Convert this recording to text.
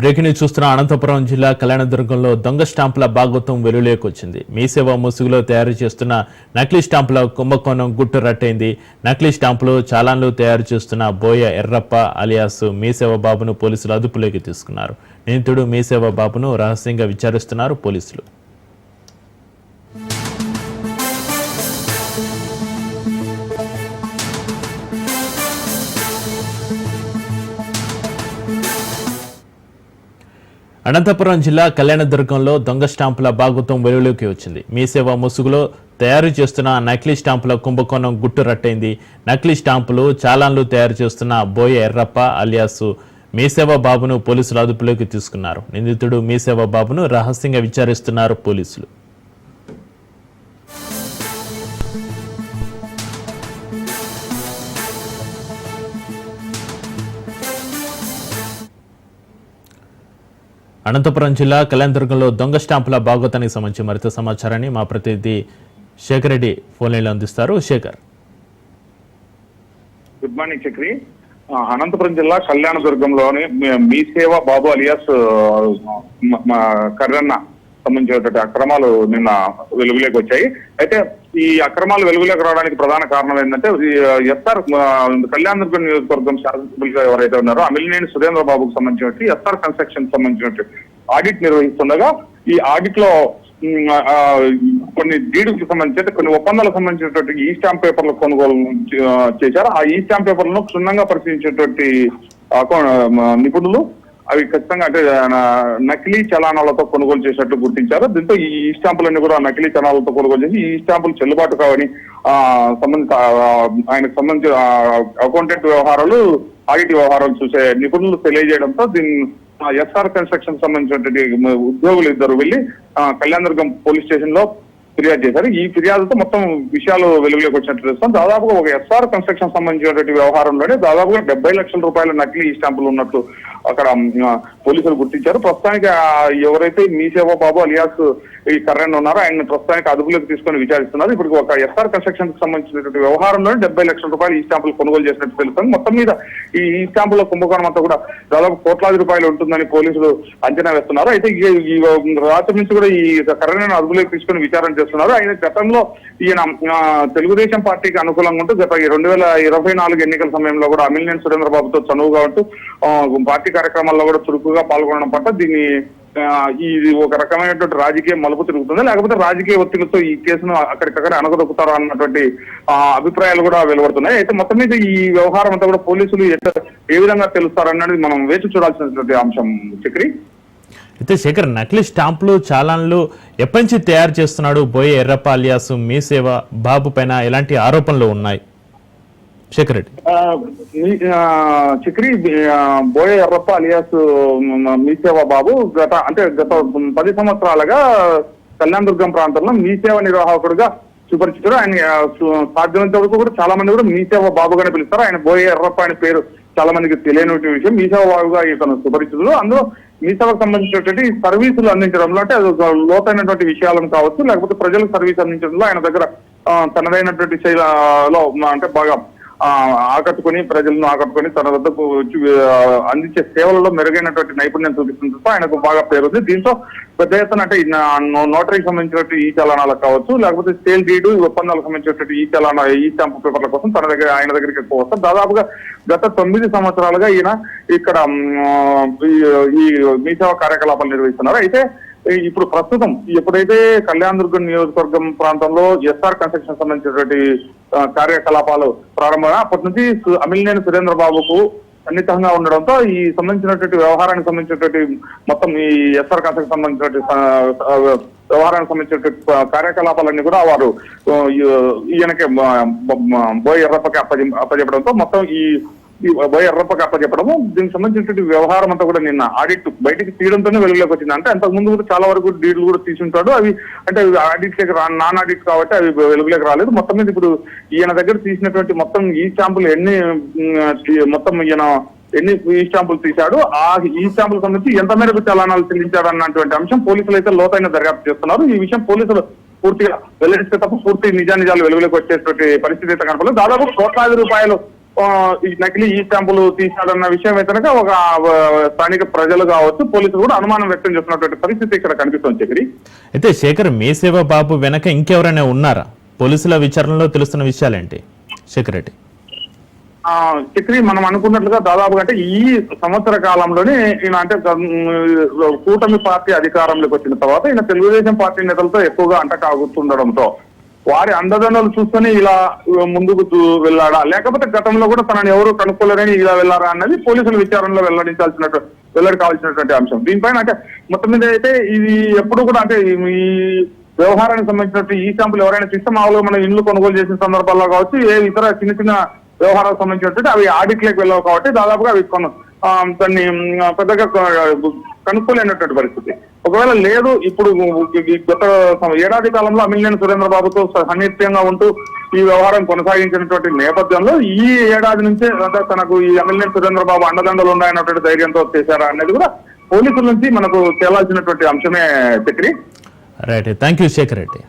Breaking చూస్తున్న అనంతపురం జిల్లా కళ్యాణదుర్గంలో దొంగ స్టాంపుల భాగత్వం వెలుగులోకి వచ్చింది మీసేవ ముసుగులో తయారు చేస్తున్న నకిలీ స్టాంపుల కుంభకోణం గుట్టు రట్టయింది. నకిలీ స్టాంపులు చాలాన్లు తయారు చేస్తున్న బోయ ఎర్రప్ప అలియాస్ మీసేవ బాబును పోలీసులు అదుపులోకి తీసుకున్నారు. నిందితుడు మీసేవ బాబును రహస్యంగా విచారిస్తున్నారు పోలీసులు. అనంతపురం జిల్లా కళ్యాణదుర్గంలో దొంగ స్టాంపుల భాగత్వం వెలుగులోకి వచ్చింది. మీ సేవ ముసుగులో తయారు చేస్తున్న నకిలీ స్టాంపుల కుంభకోణం గుట్టు రట్టయింది నకిలీ స్టాంపులు చాలాన్లు తయారు చేస్తున్న బోయ ఎర్రప్ప అలియాసు మీసేవ బాబును పోలీసులు అదుపులోకి తీసుకున్నారు. నిందితుడు మీసేవ బాబును రహస్యంగా విచారిస్తున్నారు పోలీసులు. అనంతపురం జిల్లా కళ్యాణదుర్గంలో దొంగ స్టాంపుల భాగవతానికి సంబంధించి మరింత సమాచారాన్ని మా ప్రతినిధి శేఖర్ రెడ్డి ఫోన్ లైన్లో అందిస్తారు. Shekhar. Good morning Chakri. Anantapuram జిల్లా కళ్యాణదుర్గంలోని మీ- మీ సేవ బాబు అలియాస్ మా కర్రన్న సంబంధించినటువంటి అక్రమాలు నిన్న వెలుగులోకి వచ్చాయి. అయితే ఈ అక్రమాలు వెలుగులోకి రావడానికి ప్రధాన కారణం ఏంటంటే ఎస్ఆర్ కళ్యాణ నియోజకవర్గం శాసనసభ్యులుగా ఎవరైతే ఉన్నారో అమిలినేని సురేంద్ర బాబుకు సంబంధించినట్టు ఎస్ఆర్ కన్స్ట్రక్షన్ సంబంధించినటువంటి ఆడిట్ నిర్వహిస్తుండగా ఈ ఆడిట్లో కొన్ని డీడులకు సంబంధించి కొన్ని ఒప్పందాలకు సంబంధించినటువంటి ఈ స్టాంప్ పేపర్ల కొనుగోలు చేశారు. ఆ ఈ స్టాంప్ పేపర్లను క్షుణ్ణంగా పరిశీలించేటువంటి నిపుణులు అవి ఖచ్చితంగా అంటే నకిలీ చలానాలతో కొనుగోలు చేసినట్టు గుర్తించారు. దీంతో ఈ స్టాంపులన్నీ కూడా నకిలీ చలానాలతో కొనుగోలు చేసి ఈ స్టాంపులు చెల్లుబాటు కావని ఆ, సంబంధిత ఆయనకు సంబంధించిన అకౌంటెంట్ వ్యవహారాలు ఆడిట్ వ్యవహారాలు చూసే నిపుణులు తెలియజేయడంతో దీన్ని ఎస్ఆర్ కన్స్ట్రక్షన్ సంబంధించినటువంటి ఉద్యోగులు ఇద్దరు వెళ్ళి కళ్యాణ దుర్గం పోలీస్ స్టేషన్లో ఫిర్యాదు చేశారు. ఈ ఫిర్యాదుతో మొత్తం విషయాలు వెలుగులోకి వచ్చినట్టు తెలుస్తాం దాదాపుగా ఒక ఎస్ఆర్ కన్స్ట్రక్షన్ సంబంధించినటువంటి వ్యవహారంలోనే దాదాపుగా డెబ్బై లక్షల రూపాయల నకిలీ ఈ స్టాంపులు ఉన్నట్లు అక్కడ పోలీసులు గుర్తించారు. ప్రస్తుతానికి ఎవరైతే మీ సేవ బాబు అలియాస్ ఈ కర్రన్ ఉన్నారో ఆయన ప్రస్తుతానికి అదుపులోకి తీసుకొని విచారిస్తున్నారు. ఇప్పుడు ఒక ఎస్ఆర్ కన్స్ట్రక్షన్కి సంబంధించినటువంటి వ్యవహారంలోనే డెబ్బై లక్షల రూపాయలు ఈ స్టాంపులు కొనుగోలు చేసినట్టు తెలుస్తుంది. మొత్తం మీద ఈ ఈ స్టాంపుల కుంభకోణం అంతా కూడా దాదాపు కోట్లాది రూపాయలు ఉంటుందని పోలీసులు అంచనా వేస్తున్నారు. అయితే ఈ- రాత్రి నుంచి కూడా ఈ కర్రను అదుపులోకి తీసుకొని విచారణ చేస్తున్నారు. ఆయన గతంలో ఈయన తెలుగుదేశం పార్టీకి అనుకూలంగా ఉంటూ గత రెండు వేల ఇరవై నాలుగు ఎన్నికల సమయంలో కూడా అమిలినేని సురేంద్రబాబుతో చనువుగా ఉంటూ పార్టీ కార్యక్రమాల్లో కూడా చురుకుగా పాల్గొనడం పట్ల దీన్ని ఇది ఒక రకమైనటువంటి రాజకీయ మలుపు తిరుగుతుంది. లేకపోతే రాజకీయ ఒత్తిడితో ఈ కేసును అక్కడికక్కడ అనగదొక్కుతారు అన్నటువంటి అభిప్రాయాలు కూడా వెలువడుతున్నాయి. అయితే మొత్తం మీద ఈ వ్యవహారం అంతా కూడా పోలీసులు ఏ విధంగా తెలుస్తారన్నది మనం వేచి చూడాల్సినటువంటి అంశం చక్రి. అయితే శేఖర్ నకిలీ స్టాంపులు చాలాన్లు ఎప్పటి నుంచి తయారు చేస్తున్నాడు? బోయే ఎర్రప్ప అలియాసు మీసేవ బాబు పైన ఎలాంటి ఆరోపణలు ఉన్నాయి? శేఖర్ రెడ్డి. ఎర్రప్ప అలియాస్ మీసేవ బాబు గత అంటే గత పది సంవత్సరాలుగా కళ్యాణదుర్గం ప్రాంతంలో మీసేవ నిర్వాహకుడుగా సుపరిచితుడు. ఆయన ఆ, సాధ్యమైనంత వరకు కూడా చాలా మంది కూడా మీసేవ బాబుగానే పిలుస్తారు. ఆయన బోయే ఎర్రప్ప అనే పేరు చాలా మందికి తెలియని విషయం. మీసేవ బాబుగా ఇతను సుపరిచితుడు. అందులో మీసేవకు సంబంధించినటువంటి సర్వీసులు అందించడంలో అంటే అది ఒక లోతైనటువంటి విషయాలను కావచ్చు లేకపోతే ప్రజలకు సర్వీస్ అందించడంలో ఆయన దగ్గర తనదైనటువంటి శైలిలో అంటే బాగా ఆకట్టుకొని ప్రజలను ఆకట్టుకొని తన వద్దకు అందించే సేవలలో మెరుగైనటువంటి నైపుణ్యం చూపిస్తుండటంతో ఆయనకు బాగా పేరుంది దీంతో పెద్ద ఎత్తున అంటే నోటరీకి సంబంధించినటువంటి ఈ చలానాలకు కావచ్చు లేకపోతే సేల్ డీడు ఒప్పందాలకు సంబంధించినటువంటి ఈ చలానా ఈ స్టాంపు పేపర్ల కోసం తన దగ్గర ఆయన దగ్గరికి ఎక్కువ వస్తారు దాదాపుగా గత తొమ్మిది సంవత్సరాలుగా ఈయన ఇక్కడ ఈ- మీ సేవ కార్యకలాపాలు నిర్వహిస్తున్నారు. అయితే ఇప్పుడు ప్రస్తుతం ఎప్పుడైతే కళ్యాణదుర్గం నియోజకవర్గం ప్రాంతంలో ఎస్ఆర్ కన్స్ట్రక్షన్ సంబంధించినటువంటి కార్యకలాపాలు ప్రారంభమైన అప్పటి నుంచి అమిలినేని సురేంద్ర బాబుకు సన్నిహితంగా ఉండడంతో ఈ సంబంధించినటువంటి వ్యవహారానికి సంబంధించినటువంటి మొత్తం ఈ ఎస్ఆర్ కన్స్ట్రక్షన్ సంబంధించినటువంటి వ్యవహారానికి సంబంధించినటువంటి కార్యకలాపాలన్నీ కూడా వారు ఈయనకి బోయ్ ఎర్రప్పకి అప్పజె అప్పచెప్పడంతో మొత్తం ఈ ఈ బోయ్ ఎర్రప్పకి అప్పచెప్పడము. దీనికి సంబంధించినటువంటి వ్యవహారం అంతా కూడా నిన్న ఆడిట్ బయటికి తీయడంతోనే వెలుగులోకి వచ్చింది. అంటే అంతకు ముందు కూడా చాలా వరకు డీడ్లు కూడా తీసుంటాడు. అవి అంటే ఆడిట్ లేక నాన్ ఆడిట్ కాబట్టి అవి వెలుగులోకి రాలేదు. మొత్తం మీద ఇప్పుడు ఈయన దగ్గర తీసినటువంటి మొత్తం ఈ స్టాంపులు ఎన్ని మొత్తం ఈయన ఎన్ని ఈ స్టాంపులు తీశాడు ఆ ఈ స్టాంపులకు సంబంధించి ఎంత మేరకు చలానాలు చెల్లించాడు అన్నటువంటి అంశం పోలీసులు అయితే లోతైన దర్యాప్తు చేస్తున్నారు. ఈ విషయం పోలీసులు పూర్తిగా వెల్లడిస్తే తప్ప పూర్తి నిజానిజాలు వెలుగులోకి వచ్చేటువంటి పరిస్థితి అయితే కనపడలేదు. దాదాపు కోట్లాది రూపాయలు ఈ నకిలీ ఈ స్టాంపులు తీశాడన్న విషయం అయితే కనుక ఒక స్థానిక ప్రజలు కావచ్చు పోలీసులు కూడా అనుమానం వ్యక్తం చేస్తున్నటువంటి పరిస్థితి ఇక్కడ కనిపిస్తుంది చక్రి అయితే శేఖర్ మీ సేవ బాబు వెనక ఇంకెవరైనా ఉన్నారా? పోలీసుల విచారణలో తెలుస్తున్న విషయాలేంటి శేఖర్ రెడ్డి? ఆ చక్రి మనం అనుకున్నట్లుగా దాదాపుగా అంటే ఈ సంవత్సర కాలంలోనే ఈయన అంటే కూటమి పార్టీ అధికారంలోకి వచ్చిన తర్వాత ఈయన తెలుగుదేశం పార్టీ నేతలతో ఎక్కువగా అంట కాగుతుండడంతో వారి అండదండలు చూస్తూనే ఇలా ముందుకు చూ- వెళ్ళాడా? లేకపోతే గతంలో కూడా తనని ఎవరు కనుక్కోలేరని ఇలా వెళ్ళారా అన్నది పోలీసుల విచారణలో వెల్లడించాల్సిన వెల్లడి కావాల్సినటువంటి అంశం. దీనిపైన అంటే మొత్తం మీద అయితే ఇది ఎప్పుడు కూడా అంటే ఈ వ్యవహారానికి సంబంధించినట్టు ఈ స్టాంపులు ఎవరైనా తీస్తే మామూలుగా మనం ఇండ్లు కొనుగోలు చేసిన సందర్భాల్లో కావచ్చు ఏ ఇతర చిన్న చిన్న వ్యవహారాలకు సంబంధించినట్టు అవి ఆడిట్లోకి వెళ్ళవు కాబట్టి దాదాపుగా అవి కొను దాన్ని పెద్దగా కనుక్కోలేనటువంటి పరిస్థితి. ఒకవేళ లేదు ఇప్పుడు గత ఏడాది కాలంలో అమిలినేని సురేంద్రబాబుతో సన్నిహిత్యంగా ఉంటూ ఈ వ్యవహారం కొనసాగించినటువంటి నేపథ్యంలో ఈ ఏడాది నుంచే అంటే తనకు ఈ అమిలినేని సురేంద్ర బాబు అండదండలు ఉన్నాయన్నటువంటి ధైర్యంతో చేశారా అనేది కూడా పోలీసుల నుంచి మనకు తేలాల్సినటువంటి అంశమే Chakri right. Thank you Shekhar Reddy.